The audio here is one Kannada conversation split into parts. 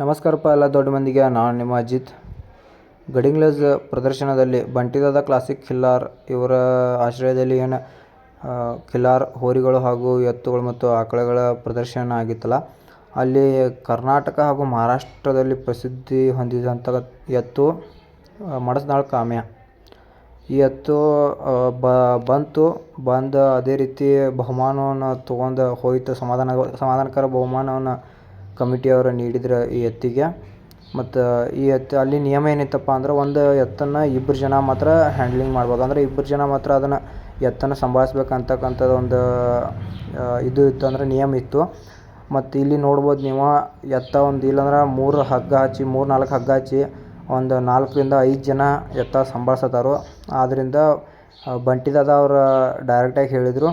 ನಮಸ್ಕಾರಪ್ಪ ಎಲ್ಲ ದೊಡ್ಡ ಮಂದಿಗೆ. ನಾನು ನಿಮ್ಮ ಅಜಿತ್. ಗಡಿಂಗ್ಲಸ್ ಪ್ರದರ್ಶನದಲ್ಲಿ ಬಂಟಿದಾದ ಕ್ಲಾಸಿಕ್ ಖಿಲ್ಲಾರ್ ಇವರ ಆಶ್ರಯದಲ್ಲಿ ಏನು ಖಿಲ್ಲಾರ್ ಹೋರಿಗಳು ಹಾಗೂ ಎತ್ತುಗಳು ಮತ್ತು ಆಕಳಗಳ ಪ್ರದರ್ಶನ ಆಗಿತ್ತಲ್ಲ. ಅಲ್ಲಿ ಕರ್ನಾಟಕ ಹಾಗೂ ಮಹಾರಾಷ್ಟ್ರದಲ್ಲಿ ಪ್ರಸಿದ್ಧಿ ಹೊಂದಿದಂಥ ಎತ್ತು ಮಡಸ್ನಾಳ್ ಕಾಮ್ಯ. ಈ ಎತ್ತು ಬಂತು, ಬಂದು ಅದೇ ರೀತಿ ಬಹುಮಾನವನ್ನು ತೊಗೊಂಡು ಹೋಯಿತು. ಸಮಾಧಾನ, ಸಮಾಧಾನಕರ ಬಹುಮಾನವನ್ನು ಕಮಿಟಿಯವರು ನೀಡಿದ್ರು ಈ ಎತ್ತಿಗೆ. ಮತ್ತು ಈ ಎತ್ತು ಅಲ್ಲಿ ನಿಯಮ ಏನಿತ್ತಪ್ಪ ಅಂದ್ರೆ ಒಂದು ಎತ್ತನ್ನು ಇಬ್ಬರು ಜನ ಮಾತ್ರ ಹ್ಯಾಂಡ್ಲಿಂಗ್ ಮಾಡ್ಬೋದು. ಅಂದರೆ ಇಬ್ಬರು ಜನ ಮಾತ್ರ ಅದನ್ನು ಎತ್ತನ್ನು ಸಂಭಾಳಿಸ್ಬೇಕು ಅಂತಕ್ಕಂಥದ್ದು ಒಂದು ಇದು ಇತ್ತು ಅಂದರೆ ನಿಯಮ ಇತ್ತು. ಮತ್ತು ಇಲ್ಲಿ ನೋಡ್ಬೋದು ನೀವು ಎತ್ತ ಒಂದು ಇಲ್ಲಂದ್ರೆ ಮೂರು ಹಗ್ಗ ಹಚ್ಚಿ, ಮೂರು ನಾಲ್ಕು ಹಗ್ಗ ಹಚ್ಚಿ ಒಂದು ನಾಲ್ಕರಿಂದ ಐದು ಜನ ಎತ್ತ ಸಂಭಾಳ್ಸತ್ತಾರು ಆದ್ದರಿಂದ ಬಂಟಿದಾದ ಅವ್ರು ಡೈರೆಕ್ಟಾಗಿ ಹೇಳಿದರು.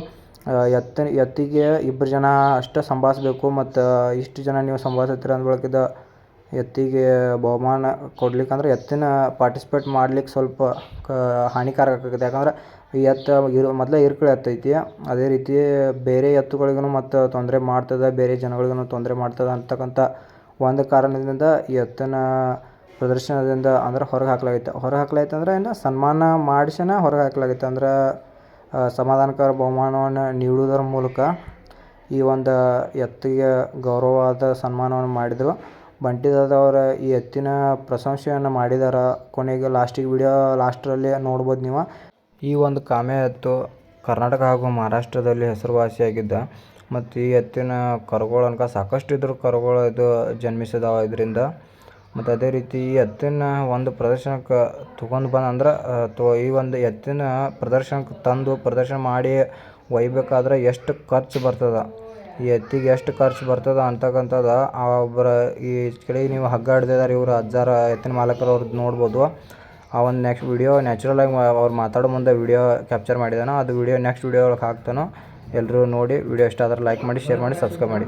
ಎತ್ತ ಎತ್ತಿಗೆ ಇಬ್ಬರು ಜನ ಅಷ್ಟೇ ಸಂಭಾಳಿಸ್ಬೇಕು ಮತ್ತು ಇಷ್ಟು ಜನ ನೀವು ಸಂಭಾಳಿಸ್ತೀರ ಅಂದ ಬಳಿಕಿದ ಎತ್ತಿಗೆ ಬಹುಮಾನ ಕೊಡ್ಲಿಕ್ಕಂದ್ರೆ ಎತ್ತಿನ ಪಾರ್ಟಿಸಿಪೇಟ್ ಮಾಡ್ಲಿಕ್ಕೆ ಸ್ವಲ್ಪ ಕ, ಹಾನಿಕಾರಕ ಆಕೈತಿ. ಯಾಕಂದ್ರೆ ಈ ಎತ್ತು ಇರು, ಮೊದಲೇ ಇರ್ಕಳು ಎತ್ತೈತಿ ಅದೇ ರೀತಿ ಬೇರೆ ಎತ್ತುಗಳಿಗೂ ಮತ್ತು ತೊಂದರೆ ಮಾಡ್ತದೆ, ಬೇರೆ ಜನಗಳಿಗೂ ತೊಂದರೆ ಮಾಡ್ತದೆ ಅಂತಕ್ಕಂಥ ಒಂದು ಕಾರಣದಿಂದ ಈ ಎತ್ತಿನ ಪ್ರದರ್ಶನದಿಂದ ಅಂದ್ರೆ ಹೊರಗೆ ಹಾಕ್ಲಾಗಿತ್ತು ಹೊರಗೆ ಹಾಕ್ಲಾಯ್ತಂದ್ರೆ ಅಂದ್ರೆ ಏನು ಸನ್ಮಾನ ಮಾಡಿಸಿನೇ ಹೊರಗೆ ಹಾಕ್ಲಾಗಿತ್ತು ಅಂದ್ರೆ ಸಮಾಧಾನಕರ ಬಹುಮಾನವನ್ನು ನೀಡುವುದರ ಮೂಲಕ ಈ ಒಂದು ಎತ್ತಿಗೆ ಗೌರವವಾದ ಸನ್ಮಾನವನ್ನು ಮಾಡಿದರು. ಬಂಟಿದಾದವರ ಈ ಎತ್ತಿನ ಪ್ರಶಂಸೆಯನ್ನು ಮಾಡಿದ್ದಾರೆ ಕೊನೆಗೆ ಲಾಸ್ಟಿಗೆ ವಿಡಿಯೋ ಲಾಸ್ಟ್ರಲ್ಲಿ ನೋಡ್ಬೋದು ನೀವು. ಈ ಒಂದು ಕಾಮೆ ಎತ್ತು ಕರ್ನಾಟಕ ಹಾಗೂ ಮಹಾರಾಷ್ಟ್ರದಲ್ಲಿ ಹೆಸರುವಾಸಿಯಾಗಿದ್ದ ಮತ್ತು ಈ ಎತ್ತಿನ ಕರುಗಳು ಅನ್ಕ ಸಾಕಷ್ಟು ಇದ್ರ ಕರುಗಳು ಇದು ಜನ್ಮಿಸಿದಾವೆ ಇದರಿಂದ ಮತ್ತು ಅದೇ ರೀತಿ ಈ ಎತ್ತಿನ ಒಂದು ಪ್ರದರ್ಶನಕ್ಕೆ ತೊಗೊಂಡು ಬಂದು ಅಂದ್ರೆ ತೊ, ಈ ಒಂದು ಎತ್ತಿನ ಪ್ರದರ್ಶನಕ್ಕೆ ತಂದು ಪ್ರದರ್ಶನ ಮಾಡಿ ಒಯ್ಯಬೇಕಾದ್ರೆ ಎಷ್ಟು ಖರ್ಚು ಬರ್ತದೆ? ಈ ಎತ್ತಿಗೆ ಎಷ್ಟು ಖರ್ಚು ಬರ್ತದೆ ಅಂತಕ್ಕಂಥದ್ದು ಆ ಒಬ್ಬರ ಈ ಕೆಳಗೆ ನೀವು ಹಗ್ಗ ಹಿಡ್ದಿದಾರೆ ಇವರು ಅಜ್ಜಾರ, ಎತ್ತಿನ ಮಾಲಕರು ಅವ್ರದ್ದು ನೋಡ್ಬೋದು. ಆ ಒಂದು ನೆಕ್ಸ್ಟ್ ವಿಡಿಯೋ ನ್ಯಾಚುರಲಾಗಿ ಅವ್ರು ಮಾತಾಡೋ ಮುಂದೆ ವಿಡಿಯೋ ಕ್ಯಾಪ್ಚರ್ ಮಾಡಿದಾನೆ, ಅದು ವಿಡಿಯೋ ನೆಕ್ಸ್ಟ್ ವಿಡಿಯೋ ಒಳಗೆ ಹಾಕ್ತಾನೋ ಎಲ್ಲರೂ ನೋಡಿ ವಿಡಿಯೋ ಇಷ್ಟ ಆದ್ರೆ ಲೈಕ್ ಮಾಡಿ, ಶೇರ್ ಮಾಡಿ, ಸಬ್ಸ್ಕ್ರೈಬ್ ಮಾಡಿ.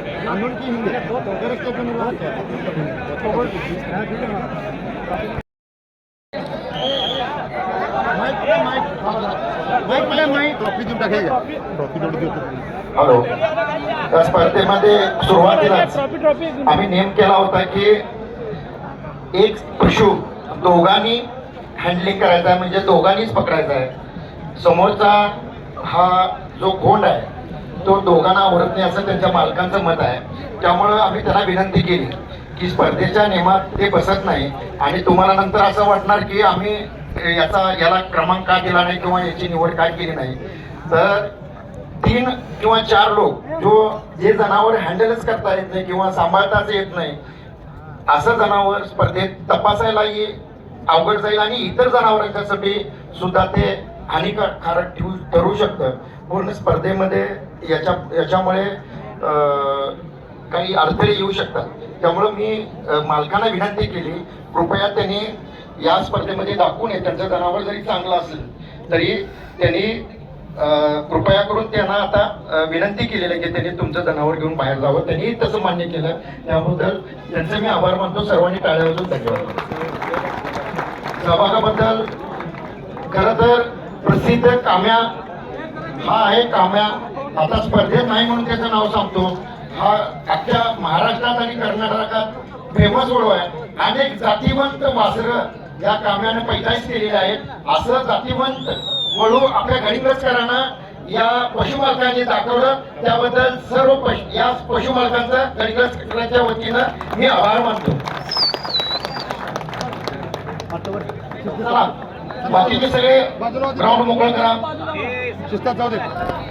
कानून की हिंदी. अगर इसके बिना बात है हॅलो त्या स्पर्धेमध्ये सुरुवातीलाच आम्ही नेम केला होता की एक पशु दोघांनी हँडलिंग करायचा आहे म्हणजे दोघांनीच पकडायचा आहे. समोरचा हा जो गोंड आहे तो दोघांना आवडत नाही असं त्यांच्या मालकांचं मत आहे. त्यामुळं आम्ही त्यांना विनंती केली की स्पर्धेच्या नियमात ते बसत नाही. आणि तुम्हाला नंतर असं वाटणार की आम्ही याचा याला क्रमांक का दिला नाही किंवा याची निवड काय केली नाही. तर तीन किंवा चार लोक जो जे जनावर हँडलच करता येत नाही किंवा सांभाळताच येत नाही असं जनावर स्पर्धेत तपासायलाही अवघड जाईल आणि इतर जनावरांच्यासाठी सुद्धा ते हानिकारक ठेवू ठरू शकतं. पूर्ण स्पर्धेमध्ये याच्या याच्यामुळे काही अडथळे येऊ शकतात. त्यामुळं मी मालकांना विनंती केली कृपया त्यांनी या स्पर्धेमध्ये दाखवून नये. त्यांचं जनावर जरी चांगलं असेल तरी त्यांनी कृपया करून त्यांना आता विनंती केलेली आहे की त्यांनी तुमचं जनावर घेऊन बाहेर जावं. त्यांनी तसं मान्य केलं. त्याबद्दल त्यांचे मी आभार मानतो. सर्वांनी टाळ्या वाजवून धन्यवाद. सहभागाबद्दल खरं तर प्रसिद्ध काम्या हा आहे. काम्या आता स्पर्धेत नाही म्हणून त्याचं नाव सांगतो. हा अख्ख्या महाराष्ट्रात आणि कर्नाटकात फेमस ओळख आहे. अनेक जातीवंत वासर या काम्याने पैदाश केलेले आहेत. असं जातीवंत वळू आपल्या गणितकरांना या पशुमालकांनी दाखवलं. त्याबद्दल सर्व पशु या पशुमालकांचा गणितकरांच्या वतीनं मी आभार मानतो. बाकीचे सगळे ग्राउंड मोकळं करा. शिस्तात जाऊ दे.